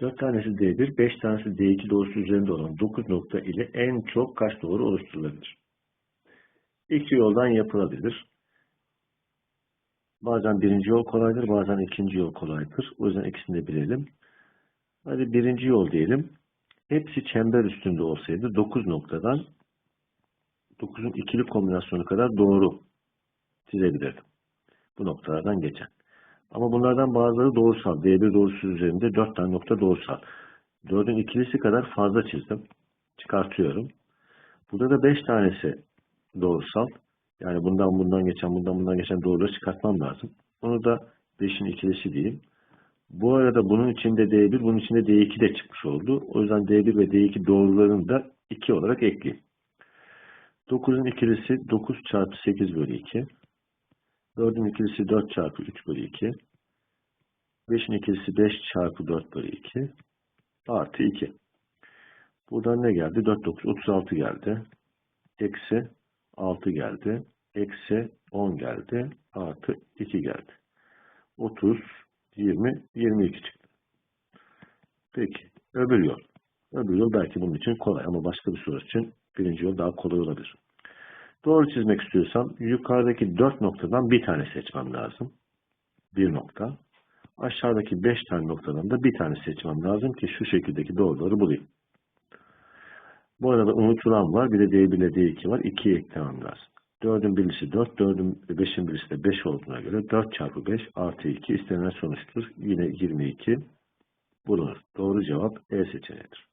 4 tanesi D1, 5 tanesi D2 doğrusu üzerinde olan 9 nokta ile en çok kaç doğru oluşturulabilir? İki yoldan yapılabilir. Bazen birinci yol kolaydır, bazen ikinci yol kolaydır. O yüzden ikisini de bilelim. Hadi birinci yol diyelim. Hepsi çember üstünde olsaydı 9 noktadan 9'un ikili kombinasyonu kadar doğru çizebilirdim. Bu noktalardan geçen. Ama bunlardan bazıları doğrusal. D1 doğrusu üzerinde 4 tane nokta doğrusal. 4'ün ikilisi kadar fazla çizdim. Çıkartıyorum. Burada da 5 tanesi doğrusal. Yani bundan bundan geçen, bundan bundan geçen doğruları çıkartmam lazım. Onu da 5'in ikilisi diyeyim. Bu arada bunun içinde D1, bunun içinde D2 de çıkmış oldu. O yüzden D1 ve D2 doğrularını da 2 olarak ekleyeyim. 9'un ikilisi 9 çarpı 8 bölü 2. 4'ün ikilisi 4 çarpı 3 bölü 2. 5'in ikilisi 5 çarpı 4 bölü 2. Artı 2. Buradan ne geldi? 4, 9, 36 geldi. Eksi 6 geldi. Eksi 10 geldi. Artı 2 geldi. 30, 20, 22 çıktı. Peki. Öbür yol. Öbür yol belki bunun için kolay ama başka bir soru için birinci yol daha kolay olabilir. Doğru çizmek istiyorsam yukarıdaki 4 noktadan bir tane seçmem lazım. Bir nokta. Aşağıdaki 5 tane noktadan da bir tane seçmem lazım ki şu şekildeki doğruları bulayım. Bu arada unutulan var. Bir de D1 ile D2 var. 2'yi eklemem lazım. 4'ün birisi 4, 4'ün 5'in birisi de 5 olduğuna göre 4 çarpı 5 artı 2 istenilen sonuçtur. Yine 22 bulunur. Doğru cevap E seçeneğidir.